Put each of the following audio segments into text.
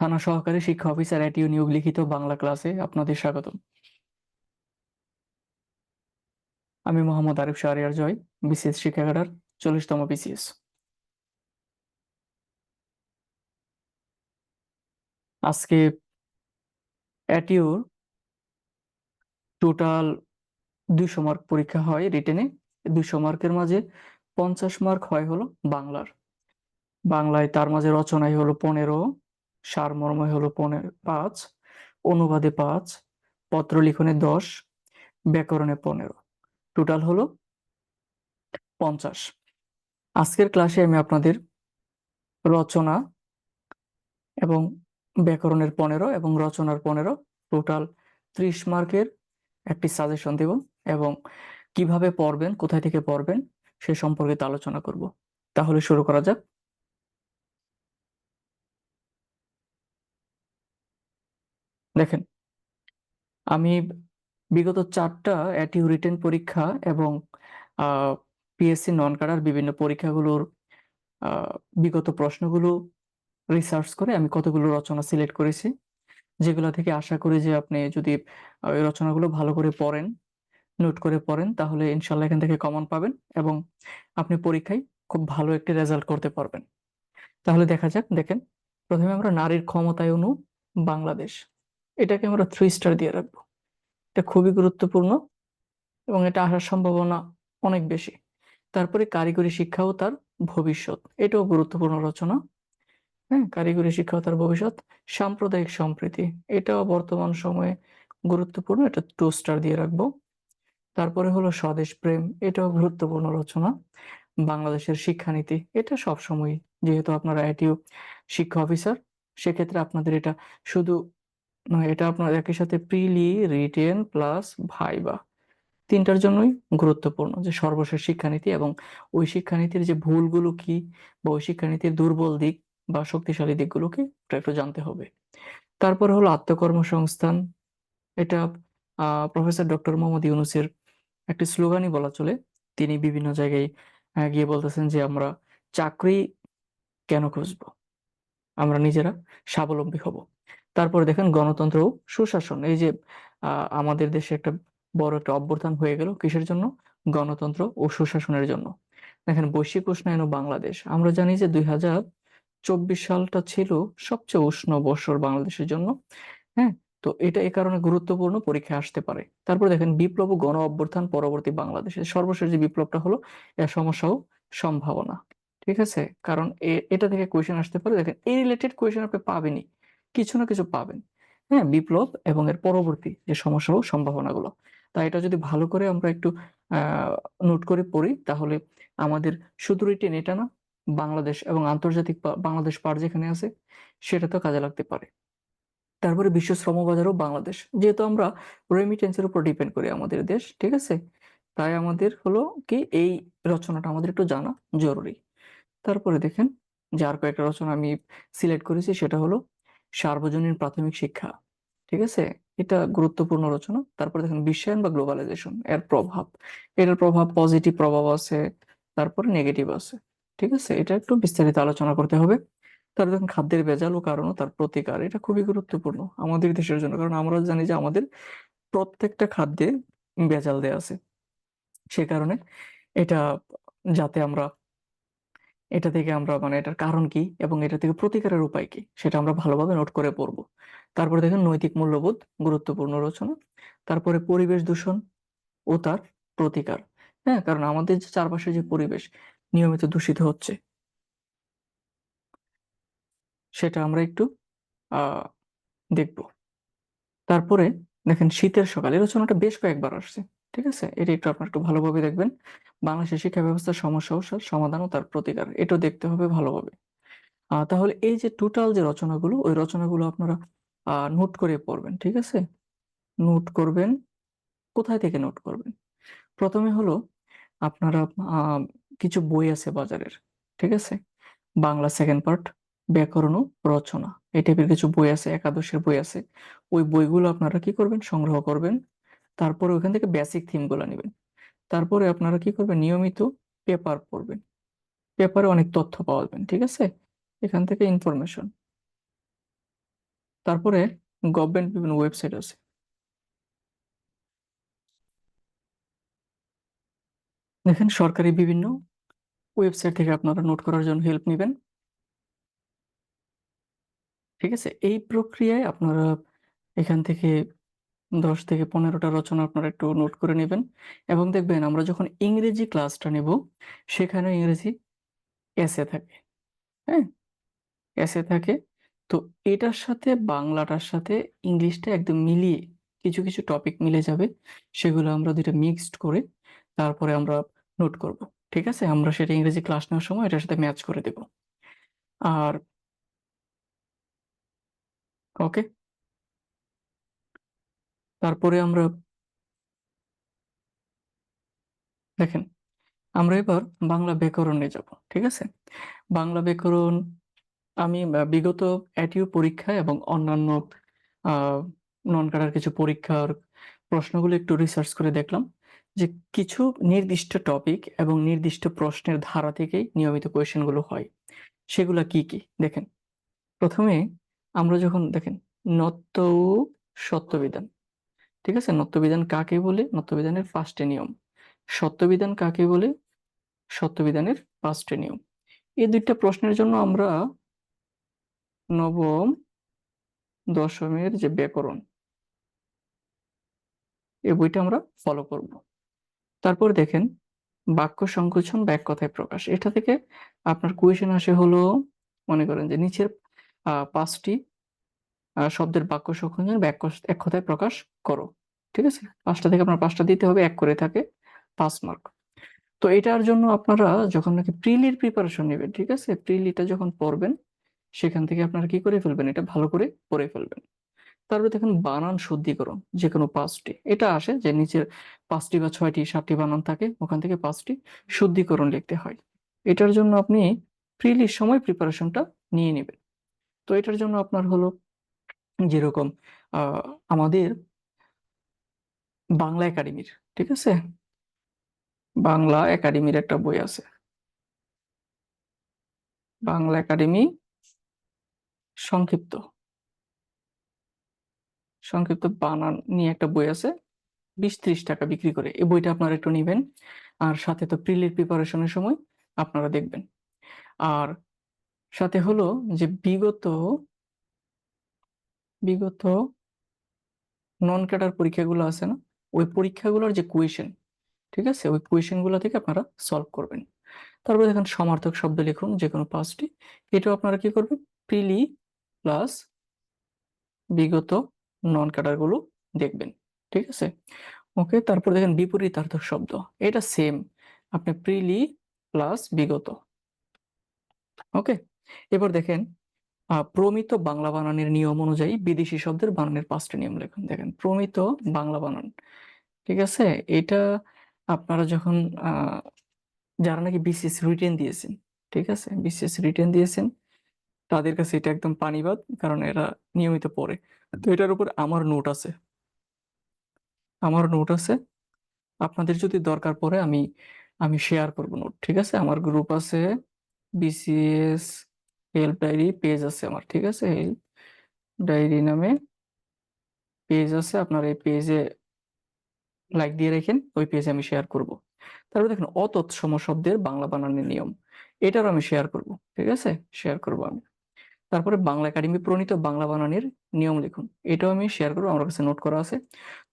থানা সহকারী শিক্ষা অফিসার এটিও নিয়োগ লিখিত বাংলা ক্লাসে আপনাদের স্বাগতম। আমি মোহাম্মদ আরিফ শাহরিয়ার জয় বিসিএস শিক্ষাগার চল্লিশতম বিসিএস আজকে এটিওর টোটাল দুইশো মার্ক পরীক্ষা হয় রিটেনে দুইশো মার্কের মাঝে পঞ্চাশ মার্ক হয় হলো বাংলার। বাংলায় তার মাঝে রচনায় হলো পনেরো সারমর্ম হলো পনেরো পাঁচ, অনুবাদে পাঁচ পত্র লিখনে দশ, ব্যাকরণে পনেরো। টোটাল হলো পঞ্চাশ। আজকের ক্লাসে আমি আপনাদের রচনা এবং ব্যাকরণের পনেরো এবং রচনার পনেরো টোটাল ত্রিশ মার্কের একটি সাজেশন দেব এবং কীভাবে পড়বেন, কোথায় থেকে পড়বেন সে সম্পর্কে আলোচনা করব। তাহলে শুরু করা যাক। দেখেন, আমি বিগত চারটা অ্যাটিউ রিটেন পরীক্ষা এবং পিএসসি নন কাডার বিভিন্ন পরীক্ষাগুলোর বিগত প্রশ্নগুলো রিসার্চ করে আমি কতগুলো রচনা সিলেক্ট করেছি, যেগুলো থেকে আশা করি যে আপনি যদি ওই রচনাগুলো ভালো করে পড়েন নোট করে পড়েন, তাহলে ইনশাল্লাহ এখান থেকে কমন পাবেন এবং আপনি পরীক্ষায় খুব ভালো একটি রেজাল্ট করতে পারবেন। তাহলে দেখা যাক, দেখেন, প্রথমে আমরা নারীর ক্ষমতায়ন বাংলাদেশ। এটাকে আমরা থ্রি স্টার দিয়ে রাখব। এটা খুবই গুরুত্বপূর্ণ এবং এটা আসার সম্ভাবনা অনেক বেশি। তারপরে কারিগরি শিক্ষা ও তার ভবিষ্যৎ, এটাও গুরুত্বপূর্ণ রচনা। হ্যাঁ কারিগরি শিক্ষা ও তার ভবিষ্যৎ, সাম্প্রদায়িক সম্প্রীতি, এটাও বর্তমান সময়ে গুরুত্বপূর্ণ, এটা টু স্টার দিয়ে রাখব। তারপরে হলো স্বদেশ প্রেম, এটাও গুরুত্বপূর্ণ রচনা। বাংলাদেশের শিক্ষানীতি, এটা সবসময় যেহেতু আপনারা এটিও শিক্ষা অফিসার সেক্ষেত্রে আপনাদের এটা শুধু নয় এটা আপনার একই সাথে প্রিলি রিটেন প্লাস ভাইবা তিনটার জন্যই গুরুত্বপূর্ণ যে সর্বশেষ শিক্ষানীতি এবং ওই শিক্ষানীতির যে ভুলগুলো কি বা ওই শিক্ষানীতির দুর্বল দিক বা শক্তিশালী দিকগুলোকে ওটা একটু জানতে হবে। তারপর হলো আত্মকর্মসংস্থান। এটা প্রফেসর ডক্টর মোহাম্মদ ইউনুসের একটি স্লোগানই বলা চলে। তিনি বিভিন্ন জায়গায় গিয়ে বলতেছেন যে, আমরা চাকরি কেন খুঁজবো? আমরা নিজেরা স্বাবলম্বী হব। তারপরে দেখেন গণতন্ত্র ও সুশাসন, এই যে আমাদের দেশে একটা বড় একটা অভ্যুত্থান হয়ে গেল কিসের জন্য? গণতন্ত্র ও সুশাসনের জন্য। দেখেন বৈশ্বিক উষ্ণায়ন বাংলাদেশ, আমরা জানি যে দুই হাজার চব্বিশ সালটা ছিল সবচেয়ে উষ্ণ বৎসর বাংলাদেশের জন্য হ্যাঁ? তো এটা এই কারণে গুরুত্বপূর্ণ পরীক্ষায় আসতে পারে। তারপর দেখেন বিপ্লব ও গণ অভ্যুত্থান পরবর্তী বাংলাদেশে, সর্বশেষ যে বিপ্লবটা হলো এর সমস্যাও সম্ভাবনা, ঠিক আছে? কারণ এ- এটা থেকে কোয়েশ্চেন আসতে পারে। দেখেন এই রিলেটেড কোয়েশন আপনি পাবেনই। কিছু না কিছু পাবেন। হ্যাঁ বিপ্লব এবং এর পরবর্তী যে সমস্যা ও সম্ভাবনাগুলো। তাই এটা যদি ভালো করে আমরা একটু নোট করে পড়ি, তাহলে আমাদের শুধু রিটেন এটা না বাংলাদেশ এবং আন্তর্জাতিক বাংলাদেশ পার যেখানে আছে, সেটা তো কাজে লাগতে পারে। তারপরে বিশ্ব শ্রম বাজারও বাংলাদেশ। যেহেতু আমরা রেমিটেন্সের উপর ডিপেন্ড করি আমাদের দেশ, ঠিক আছে? তাই আমাদের হলো কি, এই রচনাটা আমাদের একটু জানা জরুরি। তারপরে দেখেন, যে আর কয়েকটা রচনা আমি সিলেক্ট করেছি, সেটা হলো সার্বজনীন প্রাথমিক শিক্ষা, ঠিক আছে? এটা গুরুত্বপূর্ণ রচনা তারপরে দেখেন, বিশ্বায়ন বা গ্লোবালাইজেশন, এর প্রভাব। এটার প্রভাব পজিটিভ প্রভাব আছে, তারপরে নেগেটিভ আছে, ঠিক আছে? এটা একটু বিস্তারিত আলোচনা করতে হবে। তারপর দেখেন, খাদ্যের ভেজাল ও কারণ তার প্রতিকার। এটা খুবই গুরুত্বপূর্ণ আমাদের দেশের জন্য। কারণ আমরা জানি যে আমাদের প্রত্যেকটা খাদ্যে ভেজাল দেয়া আছে। সে কারণে এটা যাতে আমরা এটা থেকে আমরা মানে এটার কারণ কি এবং এটা থেকে প্রতিকারের উপায় কি, সেটা আমরা ভালোভাবে নোট করে পড়ব। তারপরে দেখেন নৈতিক মূল্যবোধ, গুরুত্বপূর্ণ রচনা, তারপরে পরিবেশ দূষণ ও তার প্রতিকার। হ্যাঁ কারণ আমাদের যে চারপাশে যে পরিবেশ নিয়মিত দূষিত হচ্ছে, সেটা আমরা একটু আহ দেখব। তারপরে দেখেন শীতের সকালে রচনাটা বেশ কয়েকবার আসছে। ঠিক আছে? এটা একটু আপনার একটু ভালোভাবে দেখবেন। বাংলাদেশের শিক্ষা ব্যবস্থার সমস্যা ও সমাধান ও তার প্রতিকার, এটাও দেখতে হবে ভালোভাবে। তাহলে এই যে টোটাল যে রচনাগুলো, ওই রচনাগুলো আপনারা নোট করে পড়বেন, ঠিক আছে? নোট করবেন, কোথায় থেকে নোট করবেন? প্রথমে হলো, আপনারা কিছু বই আছে বাজারের, ঠিক আছে? বাংলা সেকেন্ড পার্ট ব্যাকরণ ও রচনা, এই টাইপের কিছু বই আছে, একাদশের বই আছে। ওই বইগুলো আপনারা কি করবেন? সংগ্রহ করবেন তারপরে ওখান থেকে বেসিক থিমগুলো নেবেন। তারপরে আপনারা কি করবেন? নিয়মিত পেপার পড়বেন। পেপারে অনেক তথ্য পাওয়া যাবেন ঠিক আছে? এখান থেকে ইনফরমেশন তারপরে গভর্নমেন্ট বিভিন্ন ওয়েবসাইট আছে। দেখেন সরকারি বিভিন্ন ওয়েবসাইট থেকে আপনারা নোট করার জন্য হেল্প নেবেন। ঠিক আছে? এই প্রক্রিয়ায় আপনারা এখান থেকে দশ থেকে পনেরোটা রচনা আপনারা একটু নোট করে নেবেন। এবং দেখবেন আমরা যখন ইংরেজি ক্লাসটা নেব সেখানে ইংরেজি এসে থাকে। হ্যাঁ? এসে থাকে। তো এটার সাথে, বাংলাটার সাথে, ইংলিশটা একদম মিলিয়ে কিছু কিছু টপিক মিলে যাবে। সেগুলো আমরা দুটো মিক্সড করে তারপরে আমরা নোট করব। ঠিক আছে? আমরা সেটা ইংরেজি ক্লাস নেওয়ার সময় এটার সাথে ম্যাচ করে দেব। আর ওকে তারপরে আমরা দেখেন, আমরা এবার বাংলা ব্যাকরণে যাব, ঠিক আছে? বাংলা ব্যাকরণ, আমি বিগত অ্যাটিউ পরীক্ষা এবং অন্যান্য নন কাটার কিছু পরীক্ষার প্রশ্নগুলো একটু রিসার্চ করে দেখলাম যে কিছু নির্দিষ্ট টপিক এবং নির্দিষ্ট প্রশ্নের ধারা থেকেই নিয়মিত কোয়েশ্চেনগুলো হয়। সেগুলা কি কি? দেখেন, প্রথমে আমরা যখন, দেখেন, নত্য সত্যবিধান ঠিক আছে? নত্যবিধান কাকে বলে? নত্যবিধানের পাঁচটি নিয়ম। সত্যবিধান কাকে বলে? সত্যবিধানের পাঁচটি নিয়ম। এই দুইটা প্রশ্নের জন্য আমরা নবম দশমের যে ব্যাকরণ এই বইটা আমরা ফলো করব। তারপর দেখেন, বাক্য সংকোচন বা এক কথায় প্রকাশ। এটা থেকে আপনার কোয়েশন আসে হলো, মনে করেন যে নিচের পাঁচটি শব্দের বাক্য এক এক কথায় প্রকাশ করো। ঠিক আছে? পাঁচটা থেকে আপনার পাঁচটা দিতে হবে, এক করে থাকে, পাঁচ মার্ক তো এটার জন্য আপনারা যখন নাকি প্রিলির প্রিপারেশন নেবেন, ঠিক আছে? প্রিলিটা যখন পড়বেন, সেখান থেকে আপনারা কি করে ফেলবেন? এটা ভালো করে পড়ে ফেলবেন। তারপরে দেখেন বানান শুদ্ধিকরণ যে কোনো পাঁচটি। এটা আসে যে নিচের পাঁচটি বা ছয়টি, সাতটি বানান থাকে, ওখান থেকে পাঁচটি শুদ্ধিকরণ লিখতে হয়। এটার জন্য আপনি প্রিলির সময় প্রিপারেশনটা নিয়ে নেবেন। তো এটার জন্য আপনার হলো যেরকম আমাদের বাংলা একাডেমির, ঠিক আছে? বাংলা একাডেমির একটা বই আছে। বাংলা একাডেমি সংক্ষিপ্ত। সংক্ষিপ্ত বানান নিয়ে একটা বই আছে, বিশ ত্রিশ টাকা বিক্রি করে। এই বইটা আপনারা একটু নিবেন, আর সাথে তো প্রিলির প্রিপারেশনের সময় আপনারা দেখবেন। আর সাথে হলো যে বিগত বিগত নন ক্যাডার পরীক্ষাগুলো আছে না, ওই পরীক্ষাগুলোর যে কোয়েশন ঠিক আছে? ওই কোয়েশনগুলো থেকে আপনারা সলভ করবেন। তারপরে দেখেন সমার্থক শব্দ লিখুন, যে কোনো পাঁচটি। এটাও আপনারা কি করবেন? প্রিলি প্লাস বিগত নন ক্যাডারগুলো দেখবেন, ঠিক আছে? ওকে তারপর দেখেন বিপরীতার্থক শব্দ, এটা সেম আপনি প্রিলি প্লাস বিগত ওকে এবার দেখেন প্রমিত বাংলা বানানের নিয়ম অনুযায়ী বিদেশি শব্দের বানানের পাঁচটা নিয়ম লেখুন। দেখেন, প্রমিত বাংলা বানান, ঠিক আছে? এটা আপনারা যখন যারা নাকি বিসিএস রিটেন দিয়েছেন, ঠিক আছে? বিসিএস রিটেন দিয়েছেন, তাদের কাছে এটা একদম পানিবাদ, কারণ এরা নিয়মিত পড়ে। তো এটার উপর আমার নোট আছে। আমার নোট আছে। আপনাদের যদি দরকার পড়ে, আমি আমি শেয়ার করব নোট ঠিক আছে? আমার গ্রুপ আছে বিসিএস হেল্প ডায়েরি, পেজ আছে আমার, ঠিক আছে? হেল্প ডায়েরি নামে পেজ আছে, আপনার এই পেজে লাইক দিয়ে রাখেন, ওই পেজে আমি শেয়ার করব। তারপর দেখেন, অতৎসম শব্দের বাংলা বানানের নিয়ম, এটারও আমি শেয়ার করব, ঠিক আছে? শেয়ার করব আমি। তারপরে বাংলা একাডেমি প্রণীত বাংলা বানানের নিয়ম লিখুন, এটাও আমি শেয়ার করব, আমার কাছে নোট করা আছে।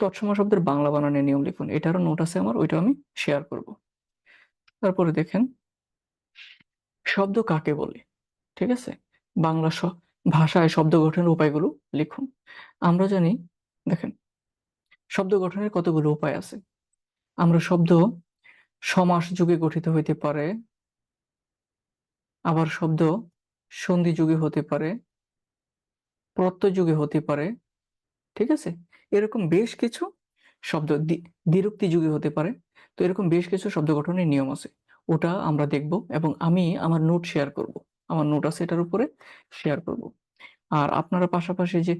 তৎসম শব্দের বাংলা বানানের নিয়ম লিখুন, এটারও নোট আছে আমার, ওইটাও আমি শেয়ার করব। তারপরে দেখেন, শব্দ কাকে বলে? ঠিক আছে? বাংলা ভাষায় শব্দ গঠনের উপায়গুলো লিখুন। আমরা জানি, দেখেন, শব্দ গঠনের কতগুলো উপায় আছে? আমরা শব্দ সমাস যুগে গঠিত হইতে পারে, আবার শব্দ সন্ধি যুগে হতে পারে, প্রত্যয় যুগে হতে পারে, ঠিক আছে? এরকম বেশ কিছু শব্দ দ্বি- দ্বিরুক্তি যুগে হতে পারে, তো এরকম বেশ কিছু শব্দ গঠনের নিয়ম আছে। ওটা আমরা দেখব এবং আমি আমার নোট শেয়ার করব। আমার নোট আছে এটার উপরে শেয়ার করব। আর আপনারা পাশাপাশি যে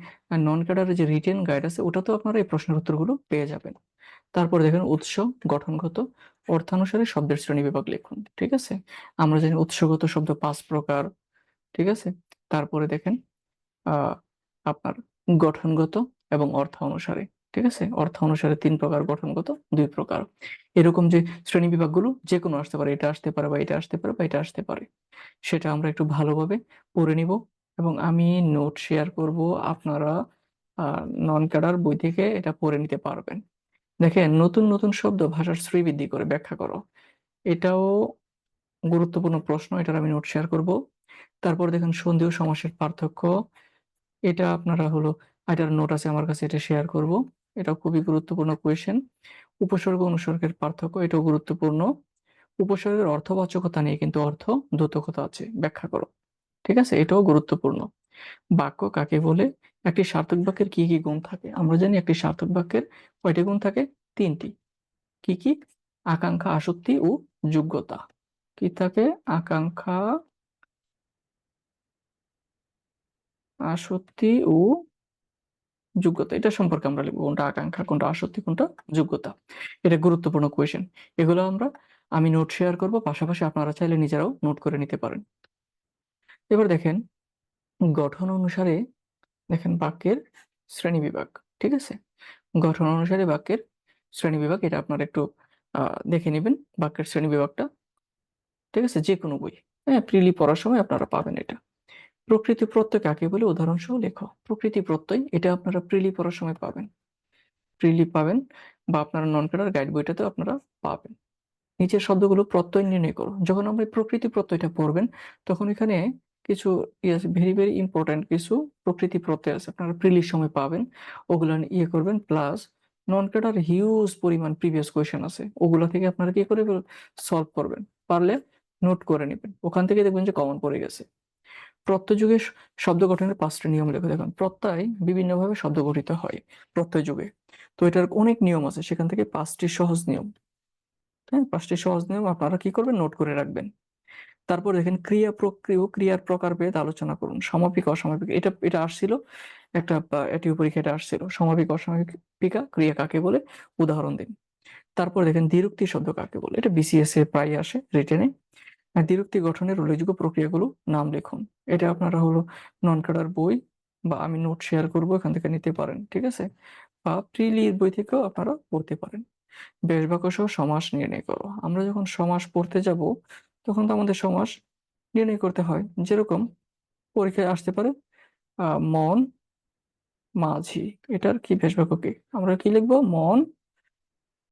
নন ক্যাডারের যে রিটেন গাইড আছে, ওটাতেও আপনারা এই প্রশ্নের উত্তরগুলো পেয়ে যাবেন। তারপর দেখেন, উৎস, গঠনগত, অর্থানুসারে শব্দের শ্রেণি বিভাগ লিখুন, ঠিক আছে? আমরা জানি উৎসগত শব্দ পাঁচ প্রকার, ঠিক আছে? তারপরে দেখেন আপনার গঠনগত এবং অর্থ অনুসারে ঠিক আছে? অর্থ অনুসারে তিন প্রকার গঠনগত, দুই প্রকার। এরকম যে শ্রেণি বিভাগগুলো যে কোনো আসতে পারে, এটা আসতে পারে বা এটা আসতে পারে বা এটা আসতে পারে। সেটা আমরা একটু ভালোভাবে পড়ে নিব এবং আমি নোট শেয়ার করব আপনারা নন ক্যাডার বই থেকে এটা পড়ে নিতে পারবেন। দেখেন, নতুন নতুন শব্দ ভাষার শ্রীবৃদ্ধি করে ব্যাখ্যা করো। এটাও গুরুত্বপূর্ণ প্রশ্ন, এটার আমি নোট শেয়ার করব। তারপর দেখেন সন্ধি ও সমাসের পার্থক্য। এটা আপনারা হলো এটার নোট আছে, আমার কাছে এটা শেয়ার করব। এটা খুবই গুরুত্বপূর্ণ কোয়েশ্চেন উপসর্গ অনুসর্গের পার্থক্য, এটাও গুরুত্বপূর্ণ। উপসর্গের অর্থবাচকতা নিয়ে কিন্তু অর্থ দ্যোতকতা আছে, ব্যাখ্যা করো। ঠিক আছে? এটাও গুরুত্বপূর্ণ। বাক্য কাকে বলে? একটি সার্থক বাক্যের কি কি গুণ থাকে? আমরা জানি একটি সার্থক বাক্যের কয়টি গুণ থাকে? তিনটি। কি কি? আকাঙ্ক্ষা, আসক্তি ও যোগ্যতা। কি থাকে? আকাঙ্ক্ষা, আসক্তি ও যোগ্যতা, এটা সম্পর্কে আমরা লিখব কোনটা আকাঙ্ক্ষা, কোনটা আসক্তি, কোনটা যোগ্যতা। এটা গুরুত্বপূর্ণ কোয়েশ্চেন এগুলো আমরা, আমি নোট শেয়ার করব, পাশাপাশি আপনারা চাইলে নিজেরাও নোট করে নিতে পারেন। এবার দেখেন, গঠন অনুসারে দেখেন বাক্যের শ্রেণি বিভাগ, ঠিক আছে? গঠন অনুসারে বাক্যের শ্রেণি বিভাগ, এটা আপনারা একটু দেখে নেবেন বাক্যের শ্রেণি বিভাগটা, ঠিক আছে? যে কোনো বই। হ্যাঁ প্রিলি পড়ার সময় আপনারা পাবেন এটা। প্রকৃতি প্রত্যয় কাকে বলে? উদাহরণ সহ লেখো। প্রকৃতি প্রত্যয়, এটা আপনারা প্রিলি পড়ার সময় পাবেন। প্রিলি পাবেন বা আপনারা নন ক্যাডার গাইড বইটাতেও আপনারা পাবেন। নিচের শব্দগুলো প্রত্যয় নির্ণয় করো। যখন আমরা প্রকৃতি প্রত্যয়টা পড়বেন, তখন এখানে কিছু ইয়ে ভেরি ভেরি ইম্পর্ট্যান্ট কিছু প্রকৃতি প্রত্যয় আছে। আপনারা প্রিলির সময় পাবেন। ওগুলো ইয়ে করবেন প্লাস নন ক্যাডার হিউজ পরিমাণ প্রিভিয়াস কোয়েশন আছে। ওগুলো থেকে আপনারা কি করে সলভ করবেন। পারলে নোট করে নেবেন। ওখান থেকে দেখবেন যে কমন পড়ে গেছে। প্রত্যয় যুগে শ- শব্দ গঠনের পাঁচটা নিয়ম লেখা। দেখুন, প্রত্যয় বিভিন্নভাবে শব্দ গঠিত হয় প্রত্যয় যুগে তো এটার অনেক নিয়ম আছে, সেখান থেকে পাঁচটি সহজ নিয়ম। হ্যাঁ পাঁচটি সহজ নিয়ম আপনারা কি করবেন? নোট করে রাখবেন। তারপর দেখেন, ক্রিয়া প্রক্রিয়া ক্রিয়ার প্রকারভেদ আলোচনা করুন। সমাপিক, অসমাপিক, এটা এটা আসছিল একটা এটিও পরীক্ষা এটা আসছিল। সমাপিক, অসমাপিকা ক্রিয়া কাকে বলে? উদাহরণ দিন। তারপর দেখেন, দ্বিরুক্তি শব্দ কাকে বলে? এটা বিসিএস এ প্রায় আসে রিটেনে দ্বিরুক্তি গঠনের উল্লেখযোগ্য প্রক্রিয়াগুলো নাম লিখুন। এটা আপনারা হলো নন কাডার বই বা আমি নোট শেয়ার করব, এখান থেকে নিতে পারেন, ঠিক আছে? বা প্রিলির বই থেকেও আপনারা পড়তে পারেন। বেশ বাক্য সহ সমাস নির্ণয় করো। আমরা যখন সমাস পড়তে যাব, তখন তো আমাদের সমাস নির্ণয় করতে হয়। যেরকম পরীক্ষায় আসতে পারে মন, মাঝি। এটার কি বেশ বাক্য কি? আমরা কি লিখব? মন